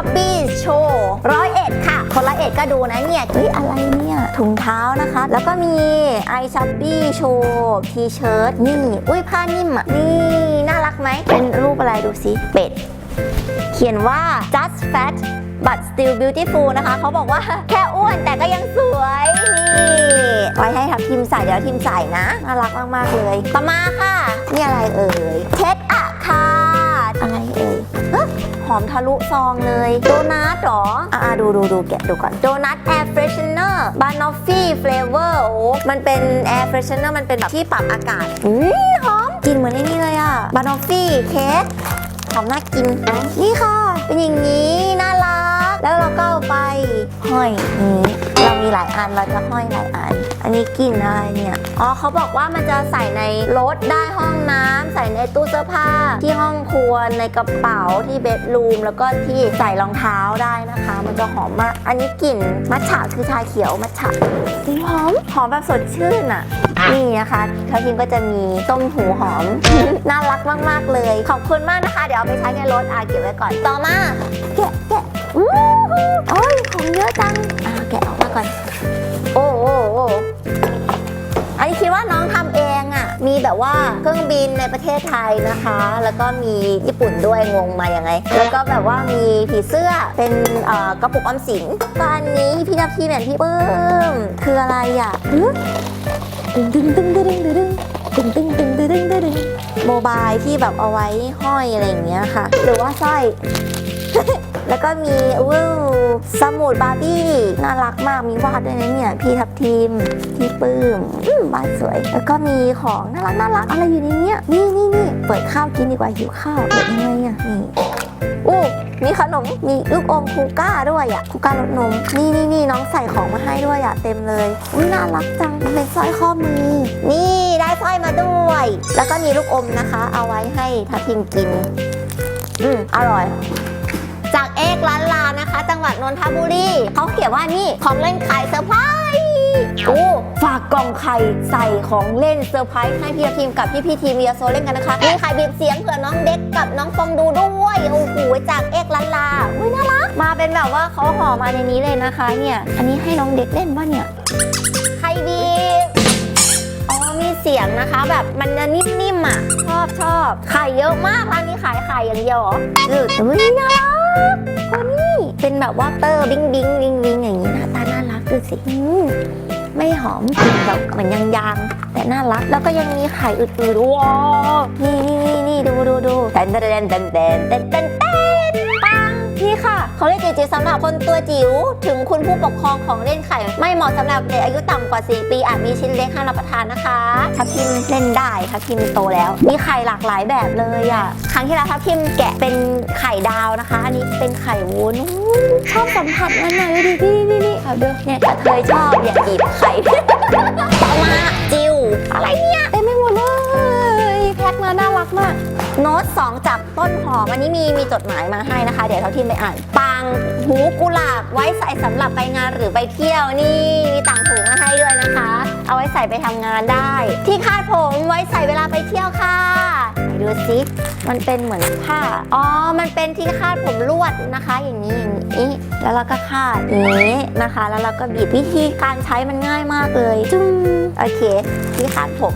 ไอชับบี้โชว์ร้อยเอ็ดค่ะ คนละเอ็ดก็ดูนะเนี่ยเฮ้ยอะไรเนี่ยถุงเท้านะคะ แล้วก็มีไอชับบี้โชว์ทีเชิ้ตนี่ อุ้ยผ้านิ่มอะ นี่ น่ารักไหม เป็นรูปอะไรดูสิเป็ด เขียนว่า just fat but still beautiful นะคะ เขาบอกว่าแค่อ้วนแต่ก็ยังสวยนี่ไว้ให้ทับทิมใส่เดี๋ยวทิมใส่นะ น่ารักมาก ๆ เลย ต่อมาค่ะ นี่อะไรเอ่ยเทค อมทะลุซองเลยโดนัทเหรอ อ่าดูดูดูแกะดูก่อนโดนัทแอร์เฟรชเนอร์บานอฟฟี่เฟลเวอร์โอ้มันเป็นแอร์เฟรชเนอร์มันเป็นแบบที่ปรับอากาศอุ้ยหอมกินเหมือนไอ้นี่เลยอะบานอฟฟี่เค้กหอมน่ากินนี่ค่ะ เป็นอย่างนี้น่ารัก แล้วเราก็เอาไปห้อยนี้เรามีหลายอันเราจะห้อยหลายอัน อันนี้กลิ่นอะไรเนี่ยอ๋อเขาบอกว่ามันจะใส่ในรถได้ห้องน้ำใส่ในตู้เสื้อผ้าที่ห้องครัวในกระเป๋าที่เบดรูมแล้วก็ที่ใส่รองเท้าได้นะคะ มันจะหอมมากอันนี้กลิ่นมัทฉะคือชาเขียวมัทฉะกลิ่นหอมหอมแบบสดชื่นอะนี่นะคะทัพทิมก็จะมีต้มหูหอม น่ารักมาก ๆ เลย ขอบคุณมากนะคะ เดี๋ยวเอาไปใช้ในรถอาเก็บไว้ก่อน ต่อมาแกะแกะ อู้หูโอ้ยของเยอะจังอ่าแกะออกมาก่อน โอ้โอ้โอ้อันนี้คิดว่าน้องทำเองอะ่ะ มีแบบว่าเครื่องบินในประเทศไทยนะคะ แล้วก็มีญี่ปุ่นด้วยงงมาอยังไง แล้วก็แบบว่ามีผีเสื้อเป็นเอ่อกระปุกออมสินก็อันนี้พี่ทับพทีแมนพี่ปื้มคืออะไรอะ่ะหึตึงตึงตึงตึงตึงตึงตึงตึงตึงตึงตึงตึงตึงโมบายที่แบบเอาไว้ห้อยอะไรอย่างเงี้ยค่ะ หรือว่าสร้อย แล้วก็มีวูสมุดบาร์บี้น่ารักมากมีวาดด้วยนะเนี่ยพี่ทับทีมพี่ปื้มวาดสวย แล้วก็มีของน่ารักน่ารักอะไรอยู่ในเนี้ยนี่นี่นี่เปิดข้าวกินดีกว่าหิวข้าวเปิดยังไงอะนี่อู้มีขนม มีลูกอมคูก้าด้วยอะคูก้ารสนม นี่นี่นี่น้องใส่ของมาให้ด้วยอะเต็มเลยอุ้ยน่ารักจังเป็นสร้อยข้อมือ นี่ได้สร้อยมาด้วย แล้วก็มีลูกอมนะคะ เอาไว้ให้ทัพทิมกิน อืมอร่อย กล้านลานะคะ จังหวัดนนทบุรีเขาเขียนว่านี่ของเล่นไข่เซอร์ไพรส์โอ้ฝากกล่องไข่ใส่ของเล่นเซอร์ไพรส์ให้พี่ทีมกับพี่พี่ทีมเมียโซเล่นกันนะคะมีไข่บีบเสียงเผื่อน้องเด็กกับน้องฟองดูด้วยโอ้โหจากเอกล้านลาอุ้ยน่ารักมาเป็นแบบว่าเขาห่อมาในนี้เลยนะคะเนี่ยอันนี้ให้น้องเด็กเล่นป่ะเนี่ยไข่บีบอ๋อมีเสียงนะคะแบบมันจะนิ่มๆอะชอบชอบไข่เยอะมากร้านนี้ขายไข่อย่างเดียวเหรอเอออุ้ยน่ารัก โอ้นี่เป็นแบบว่าเตอร์บิงบิงบิงบิงอย่างนี้หน้าตาน่ารักดูสิอืมไม่หอมกลิ่นแบบเหมือนยางยางแต่น่ารักแล้วก็ยังมีไข่อื่นๆว้าวนี่นี่นี่นี่ดูดูดูแตนแตนแตนแตนแตนแตนแตนปัง นี่ค่ะ เขาเรียกจิ๋วๆสำหรับคนตัวจิ๋ว ถึงคุณผู้ปกครองของเล่นไข่ ไม่เหมาะสำหรับเด็กอายุต่ำกว่า 4 ปีอาจมีชิ้นเล็กห้ามรับประทานนะคะทับทิมเล่นได้ทับทิมโตแล้ว มีไข่หลากหลายแบบเลยอะ ครั้งที่แล้วทับทิมแกะเป็นไข่ดาวนะคะ อันนี้เป็นไข่วุ้นชอบสัมผัสมันหน่อยดินี่นี่นี่เอาดูเนี่ยกระเทยชอบอย่าหยิบไข่ต่อมาจิ๋วอะไรเนี่ยเต็มไปหมดเลย น่ารักมาก โน้ต2จากต้นหอม อันนี้มีมีจดหมายมาให้นะคะ เดี๋ยวเขาทีมไปอ่านปางหูกุหลาบไว้ใส่สำหรับไปงานหรือไปเที่ยวนี่มีต่างหูมาให้ด้วยนะคะ เอาไว้ใส่ไปทำงานได้ ที่คาดผมไว้ใส่เวลาไปเที่ยวค่ะดูซิมันเป็นเหมือนผ้า อ๋อ มันเป็นที่คาดผมลวดนะคะ อย่างนี้อย่างนี้ แล้วเราก็คาดอย่างนี้นะคะ แล้วเราก็บีบวิธีการใช้มันง่ายมากเลย จุ้งโอเค ที่คาดผม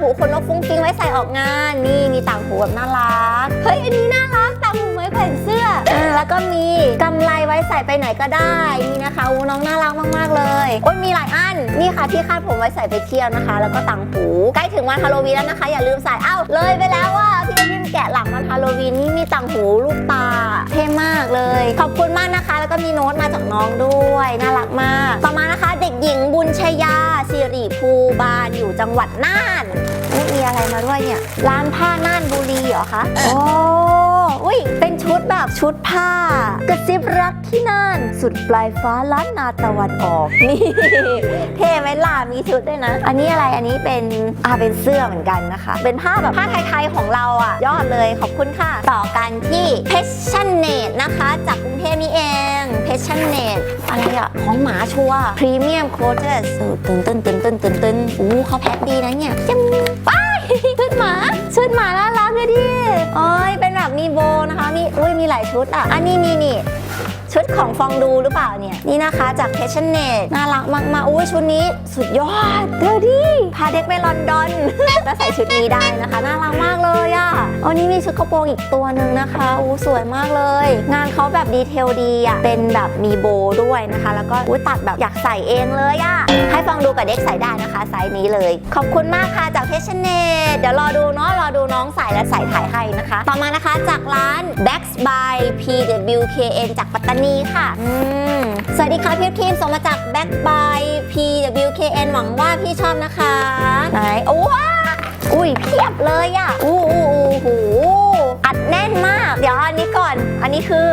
หูคนนกฟุ้งฟิ้งไว้ใส่ออกงาน นี่มีต่างหูแบบน่ารัก เฮ้ย อันนี้น่ารักต่างหูไว้แขวนเสื้ออแล้วก็มีกำไรไว้ใส่ไปไหนก็ได้ นี่นะคะอูน้องน่ารักมากๆเลยโอ้ยมีหลายอัน นี่ค่ะที่คาดผมไว้ใส่ไปเที่ยวนะคะ แล้วก็ต่างหู ใกล้ถึงวันฮาโลวีนแล้วนะคะ อย่าลืมใส่เอ้าเลยไปแล้วว่าพี่พิมแกะหลังวันฮาโลวีนนี่มีต่างหูลูกตาเท่มากเลย ขอบคุณมากนะคะ แล้วก็มีโน้ตมาจากน้องด้วย น่ารักมาก ต่อมานะคะ เด็กหญิงบุญชยา ภูบานอยู่จังหวัดน่านมีอะไรมาด้วยเนี่ย ร้านผ้าน่านบุรีเหรอคะ โอ้ อุ้ยเป็นชุดแบบชุดผ้า กระซิบรักที่น่านสุดปลายฟ้าล้านนาตะวันออกนี่เท่ไหมล่ะมีชุดด้วยนะ อันนี้อะไรอันนี้เป็นอ่าเป็นเสื้อเหมือนกันนะคะ เป็นผ้าแบบผ้าไทยๆของเราอะ ยอดเลยขอบคุณค่ะ ต่อกันที่ Passionate นะคะ จากกรุงเทพนี่เอง Passionate อะไรอะของหมาชัวพรีเมียมโคเทสตื่นตื่นตื่นตื่นตื่นตื่นอู้เขาแพ็คดีนะเนี่ยจิ้มไป ชุดหมา ชุดหมาน่ารักเลยดิโอ้ยเป็นแบบมีโบนะคะ มีอุ้ยมีหลายชุดอะ อันนี้นี่นี่ ชุดของฟองดูหรือเปล่าเนี่ย นี่นะคะจาก Passionate น่ารักมากๆอุ้ยชุดนี้สุดยอดเธอดิพาเด็กไปลอนดอนแล้วใส่ชุดนี้ได้นะคะ น่ารักมากเลยอะ่ะอันนี้มีชุดกระโปรงอีกตัวหนึ่งนะคะอู้สวยมากเลย งานเขาแบบดีเทลดีอะ่ะเป็นแบบมีโบด้วยนะคะ แล้วก็อุ้ยตัดแบบอยากใส่เองเลยอะ่ะให้ฟองดูกับเด็กใส่ได้นะคะไซส์นี้เลย ขอบคุณมากค่ะจาก Passionate เดี๋ยวรอดูเนาะรอดูน้องใส่และใส่ถ่ายให้นะคะ ต่อมานะคะจากร้าน Backs by PWKN จากปัตตานีค่ะ อืม สวัสดีค่ะพี่ทีมส่งมาจาก Back by PWKN หวังว่าพี่ชอบนะคะ ไหน โอ้ว้า อุ้ยเพียบเลยอะ่ะอู้อู้อู้หูอัดแน่นมาก เดี๋ยวอันนี้ก่อน อันนี้คือ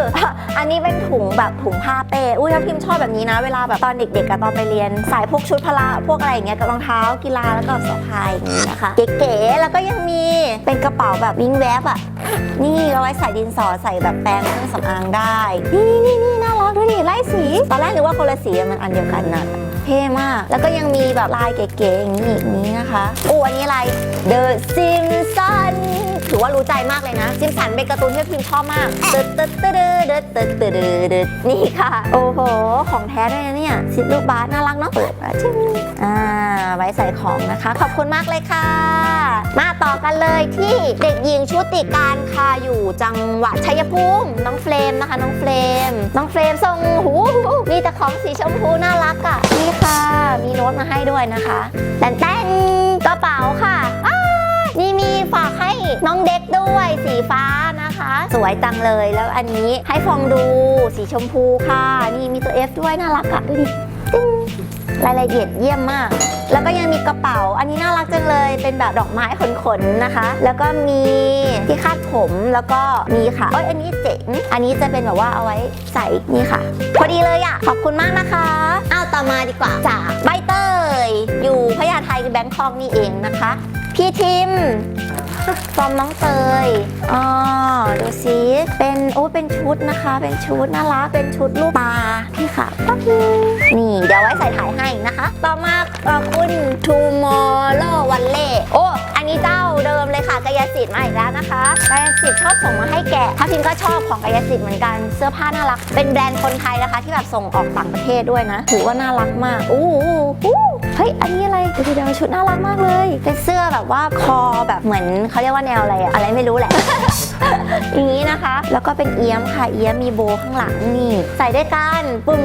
อันนี้เป็นถุงแบบถุงผ้าเป้อุ้ยถ้าพิมชอบแบบนี้นะ เวลาแบบตอนเด็กๆกับตอนไปเรียนใส่พวกชุดพละพวกอะไรอย่างเงี้ยกับรองเท้ากีฬาแล้วก็สะพายอย่างนี้นะคะ เก๋ๆแล้วก็ยังมีเป็นกระเป๋าแบบวิงแวบอะนี่เอาไว้ใส่ดินสอใส่แบบแปรงเครื่องสำอางได้ นี่นี่นี่น่ารักดูดิไล่สี ตอนแรกนึกว่าคนละสีมันอันเดียวกันนะ เท่มาก แล้วก็ยังมีแบบลายเก๋ๆอย่างนี้อีกนี้นะคะอู้อันนี้อะไร The Simpsons ถือว่ารู้ใจมากเลยนะซิมสันเป็นการ์ตูนที่พิมชอบมากตึ๊ดตึ๊ดตึ๊ดตึ๊ดตึ๊ดตึ๊ดตึ๊ดนี่ค่ะ โอ้โห ของแท้เลยเนี่ยชิดลูกบาสน่ารักเนาะเปิดมาชิ้นอ่าไว้ใส่ของนะคะ ขอบคุณมากเลยค่ะ มาต่อกันเลยที่เด็กหญิงชุติการคาอยู่จังหวัดชัยภูมิน้องเฟรมนะคะ น้องเฟรม น้องเฟรมทรงหูมีแต่ของสีชมพูน่ารักอะนี่ค่ะ มีโน้ตมาให้ด้วยนะคะแต่นกระเป๋าค่ะ นี่มีฝากให้น้องเด็กด้วยสีฟ้านะคะ สวยจังเลยแล้วอันนี้ให้ฟองดูสีชมพูค่ะ นี่มีตัว F ด้วยน่ารักอะดูดิตึ้งรายละเอียดเยี่ยมมาก แล้วก็ยังมีกระเป๋า อันนี้น่ารักจังเลย เป็นแบบดอกไม้ขนๆนะคะ แล้วก็มีที่คาดผมแล้วก็มีค่ะเอ้ยอันนี้เจ๋ง อันนี้จะเป็นแบบว่าเอาไว้ใส่นี่ค่ะ พอดีเลยอะขอบคุณมากนะคะ เอาต่อมาดีกว่าจากใบเตย อยู่พญาไทแบงคอกนี่เองนะคะ พี่ทิมฟอร์มน้องเตยอ๋อดูสิเป็นโอ้เป็นชุดนะคะ เป็นชุดน่ารักเป็นชุดลูกตาพี่ค่ะปั๊บนี่ เดี๋ยวไว้ใส่ถ่ายให้นะคะ ต่อมาขอบคุณ Tomorrow วันเล่โอ้อันนี้เจ้าเดิมเลยค่ะกายสิทธิ์มาอีกแล้วนะคะกายสิทธิ์ชอบส่งมาให้แกะถ้าพิมก็ชอบของกายสิทธิ์เหมือนกันเสื้อผ้าน่ารัก เป็นแบรนด์คนไทยนะคะ ที่แบบส่งออกต่างประเทศด้วยนะถือว่าน่ารักมากอู้อู้อู้ เฮ้ย อันนี้อะไรดูดิเดี๋ยวชุดน่ารักมากเลย เป็นเสื้อแบบว่าคอแบบเหมือนเขาเรียกว่าแนวอะไรอะอะไรไม่รู้แหละ อย่างนี้นะคะ แล้วก็เป็นเอี้ยมค่ะ เอี้ยมมีโบข้างหลังนี่ ใส่ด้วยกันปึ้ม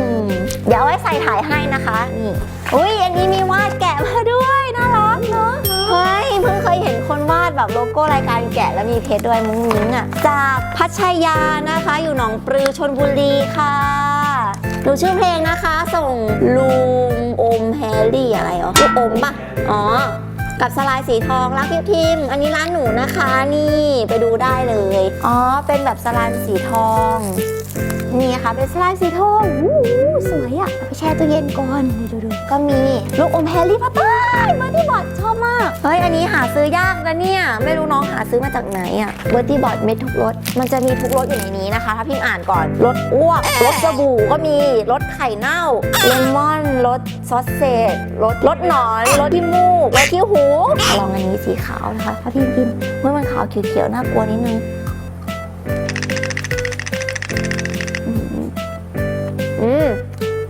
เดี๋ยวไว้ใส่ถ่ายให้นะคะ นี่ อุ้ยอันนี้มีวาดแกะมาด้วยน่ารักเนาะ เฮ้ย เพิ่งเคยเห็นคนวาดแบบโลโก้รายการแกะแล้วมีเพชรด้วยมุ้งมิ้งอะจากพัชยานะคะ อยู่หนองปลือชนบุรีค่ะ ดูชื่อเพลงนะคะ ส่งลุงอมแฮร์รี่อะไรอ๋อลูกอมปะอ๋อ กับสลายสีทองรักพิมทิม อันนี้ร้านหนูนะคะนี่ไปดูได้เลย อ๋อ เป็นแบบสลายสีทอง นี่ค่ะเป็นสไลายสีทองวู้สวยอะเอาไปแช่ตู้เย็นก่อนดูดูก็มีลูกอมแฮร์รี่พอตเตอร์เบอร์ตี้บอดชอบมากเฮ้ยอันนี้หาซื้อยากนะเนี่ย ไม่รู้น้องหาซื้อมาจากไหนอะเบอร์ตี้บอดเม็ดทุกรสมันจะมีทุกรสอยู่ในนี้นะคะ ถ้าพิมพ์อ่านก่อนรสอ้วกรสสบู่ก็มีรสไข่เน่าเลมอนรสซอสเซจรสรสหนอนรสที่มูกรสที่หูลองอันนี้สีขาวนะคะถ้าพิมพ์กินเมื่อมันขาวเขียวๆน่ากลัวนิดนึง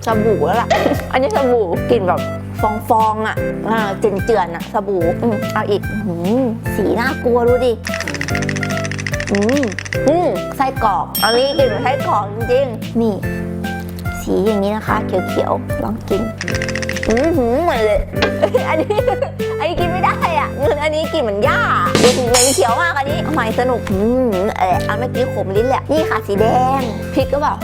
สบู่แล้วล่ะ อันนี้สบู่กลิ่นแบบฟองฟองๆอะอ่าเจือนเจือนๆอะ สบู่อืมเอาอีกอืมสีน่ากลัวดูดิอืมอืมไส้กรอกอันนี้กลิ่นเหมือนไส้กรอกจริงๆ นี่ สีอย่างนี้นะคะ เขียวๆ ลองกินอืมหืมเหมือนเลย อันนี้ อันนี้กินไม่ได้อะอันนี้กลิ่นเหมือนหญ้าดูสิเหม็นเขียวมากอันนี้เอาใหม่สนุกอืมเอออันเมื่อกี้ขมลิ้นแหละ นี่ค่ะสีแดง พริกก็แบบ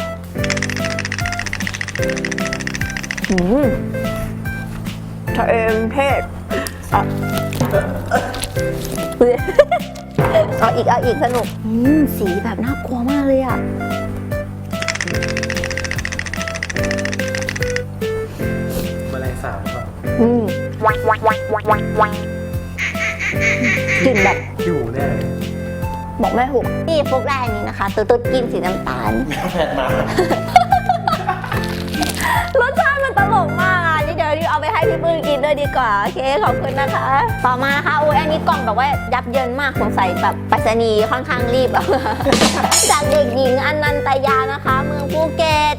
อืมชะเอมเทศอะเอาอีกเอาอีกสนุกอืมสีแบบน่ากลัวมากเลยอะแมลงสาบหรือเปล่าอืมกลิ่นแบบอยู่แน่เลยบอกไม่ถูกนี่พวกแรกนี้นะคะ ตัวตุ๊ดกินสีน้ำตาลมีข้าวแพนมา ด้วยดีกว่า โอเค ขอบคุณนะคะ ต่อมานะคะอุ้ยอันนี้กล่องแบบว่ายับเยินมากสงสัยแบบไปรษณีย์ค่อนข้างรีบอะจากเด็กหญิงอนันตยานะคะ เมืองภูเก็ต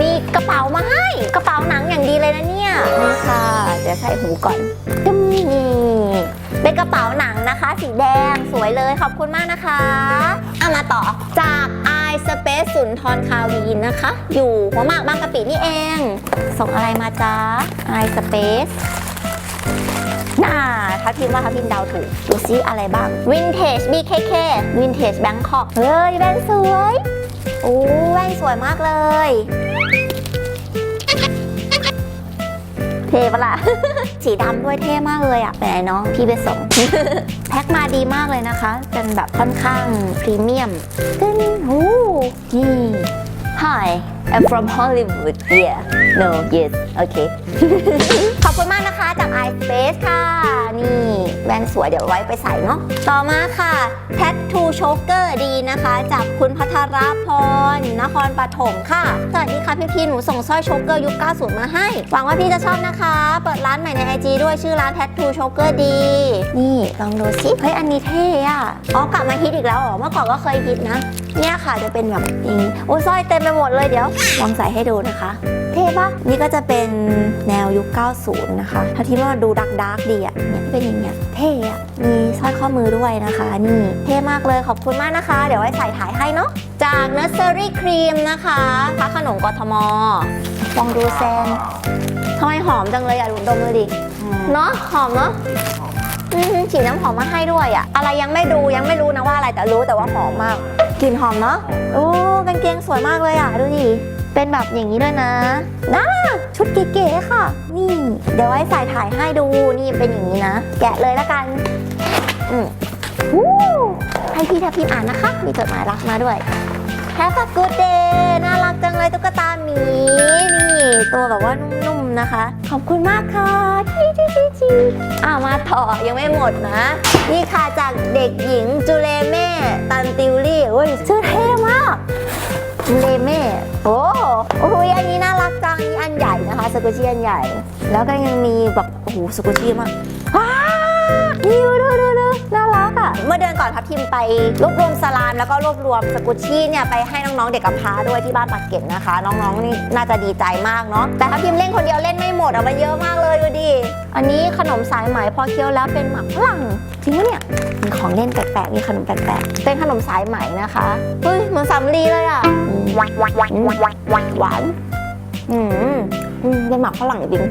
มีกระเป๋ามาให้ กระเป๋าหนังอย่างดีเลยนะเนี่ยนี่ค่ะเดี๋ยวใส่หูก่อนจึ๊มนี่เป็นกระเป๋าหนังนะคะ สีแดงสวยเลยขอบคุณมากนะคะเอามาต่อจาก i Space สุนทรคาวีนนะคะ อยู่หัวหมากบางกะปินี่เอง ส่งอะไรมาจ้า i Space น่าทัพทิมว่าทัพทิมเดาถูก ดูซิอะไรบ้าง Vintage BKK Vintage Bangkok เฮ้ยแว่นสวยโอ้แว่นสวยมากเลย เท่ปะล่ะ สีดำด้วยเท่มากเลยอะไหนน้องพี่ไปส่ง แพ็คมาดีมากเลยนะคะ เป็นแบบค่อนข้างพรีเมียมตึ้นโอ้นี่ Hi I'm from Hollywood yeah no yes okay ขอบคุณมากนะคะจาก iSpace ค่ะ นี่แว่ ะ นสวยเดี๋ยวไว้ไปใส่เนาะต่อมาค่ะ Tattoo Choker ดีนะคะ จากคุณพัทรพรนครปฐมค่ะ สวัสดีค่ะพี่พี่หนูส่งสร้อยโชเกอร์ยุค 90 มาให้ หวังว่าพี่จะชอบนะคะ เปิดร้านใหม่ใน IG ด้วยชื่อร้าน Tattoo Choker ดี นี่ลองดูสิเฮ้ยอันนี้เท่อะอ๋อกลับมาฮิตอีกแล้วเหรอเมื่อก่อนก็เคยฮิตนะ เนี่ยค่ะจะเป็นแบบนี้โอ้ยสร้อยเต็มไปหมดเลยเดี๋ยวลองใส่ให้ดูนะคะ ท่ปะนี่ก็จะเป็นแนวยุค 90 นะคะถ้าที่ว่าดูดักดักดีอะเนี่ยเป็นอย่างเงี้ยเท่อะมีสร้อยข้อมือด้วยนะคะ นี่เท่มากเลยขอบคุณมากนะคะ เดี๋ยวไว้ใส่ถ่ายให้เนาะจาก Nursery Cream นะคะพระโขนงกทมลองดูแซนทำไมหอมจังเลยอะดูดมเลยดิเนาะหอมเนาะฉีดน้ำหอมมาให้ด้วยอะอะไรยังไม่ดูยังไม่รู้นะว่าอะไรแต่รู้แต่ว่าหอมมากกลิ่นหอมเนาะโอ้กางเกงสวยมากเลยอะดูดิ เป็นแบบอย่างนี้ด้วยนะน่าชุดเก๋ๆค่ะ นี่ เดี๋ยวไว้ใส่ถ่ายให้ดูนี่เป็นอย่างนี้นะ แกะเลยละกัน อืมวู้ให้พี่ทัพพิมอ่านนะคะ มีจดหมายรักมาด้วย Have a good day น่ารักจังเลยตุ๊กตาหมีนี่ ตัวแบบว่านุ่มๆนะคะ ขอบคุณมากค่ะจีจีจีจีอ้าวมาต่อยังไม่หมดนะ นี่ค่ะจากเด็กหญิงจูเลเม่ตันติวลี่โอ้ยชื่อเท่มาก เลเม่โอ้โอ้โหอันนี้น่ารักจังอันใหญ่นะคะสกุชี่อันใหญ่ แล้วก็ยังมีแบบโอ้โหสกุชี่มาก นี่ดูดูดูน่ารักอะ เมื่อเดือนก่อนทัพทิมไปรวบรวมสลามแล้วก็รวบรวมสกุชี่เนี่ยไปให้น้องๆเด็กกำพร้าด้วยที่บ้านปากเกร็ดนะคะ น้องๆนี่น่าจะดีใจมากเนาะแต่ทัพทิมเล่นคนเดียวเล่นไม่หมดอะมันเยอะมากเลยดูดิอันนี้ขนมสายไหมพอเคี้ยวแล้วเป็นหมักฝรั่งจริงปะเนี่ยมีของเล่นแปลกๆมีขนมแปลกๆเป็นขนมสายไหมนะคะเฮ้ยเหมือนสำลีเลยอะหวานหวานหวานหวานอืม อืมเป็นหมักฝรั่งจริง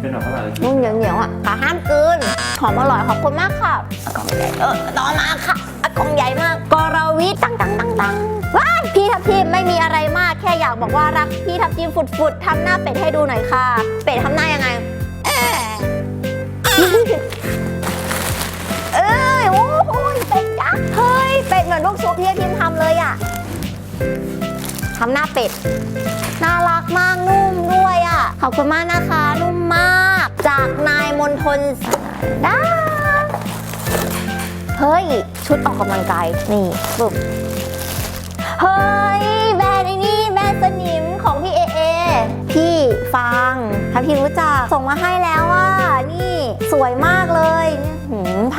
เป็นหนอนเท่าไหร่นุ่มเหนียวเหนียวๆอะขาห้ามกลืนหอมอร่อยขอบคุณมากค่ะอากล่องใหญ่เออต่อมาค่ะอากล่องใหญ่มากกรวิทย์ตังตังตังตังว้ายพี่ทับทิมไม่มีอะไรมากแค่อยากบอกว่ารักพี่ทับทิมฝุดฝุดๆทำหน้าเป็ดให้ดูหน่อยค่ะ เป็ดทำหน้ายังไงเอ๊ะเอ้ยโอ้โหเป็ดยักษ์เฮ้ยเป็ดเหมือนลูกชุบที่ทิมทำเลยอะ ทำหน้าเป็ด น่ารักมากนุ่มด้วยอะ ขอบคุณมากนะคะ นุ่มมาก จากนายมนทนสายดาเฮ้ย ชุดออกกำลังกาย นี่ปุ๊บเฮ้ย แบรนด์ไอ้นี่แบรนด์สนิมของพี่เอเอ พี่ฟัง ถ้าพี่รู้จัก ส่งมาให้แล้วว่า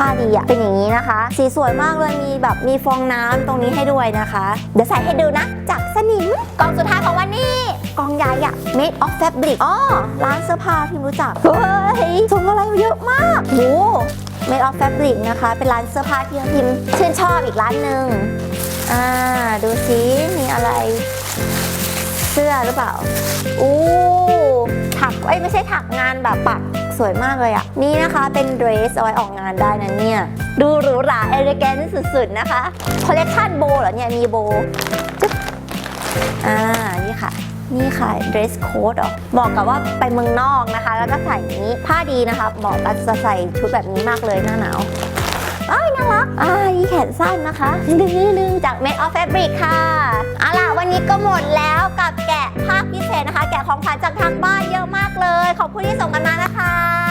าดีอะเป็นอย่างนี้นะคะ สีสวยมากเลยมีแบบมีฟองน้ำตรงนี้ให้ด้วยนะคะ เดี๋ยวใส่ให้ดูนะ จากสนิมกล่องสุดท้ายของวันนี้กล่องใหญ่อะ made of fabric อ๋อร้านเสื้อผ้าพี่รู้จัก เฮ้ยส่งอะไรเยอะมากโห made of fabric นะคะ เป็นร้านเสื้อผ้าที่พิมชื่นชอบอีกร้านหนึ่งอ่าดูซิมีอะไร เสื้อหรือเปล่าอู้ถักเอ้ยไม่ใช่ถักงานแบบปักสวยมากเลยอะ นี่นะคะเป็นเดรสเอาไว้ออกงานได้นะเนี่ย ดูหรูหราเอเลแกนสุดๆนะคะ คอลเลคชันโบเหรอเนี่ย มีโบจึ๊บอ่า นี่ค่ะ นี่ค่ะ dress code เหรอเหมาะกับว่าไปเมืองนอกนะคะ แล้วก็ใส่นี้ผ้าดีนะคะเหมาะกับจะใส่ชุดแบบนี้มากเลยหน้าหนาวอ้ายน่ารักอ่าอีแขนสั้นนะคะดึงดึงๆๆจาก Made of Fabric ค่ะเอาล่ะ วันนี้ก็หมดแล้วกับแกะภาคพิเศษนะคะ แกะของขวัญจากทางบ้านเยอะมากเลย ขอบคุณที่ส่งกันมานะคะ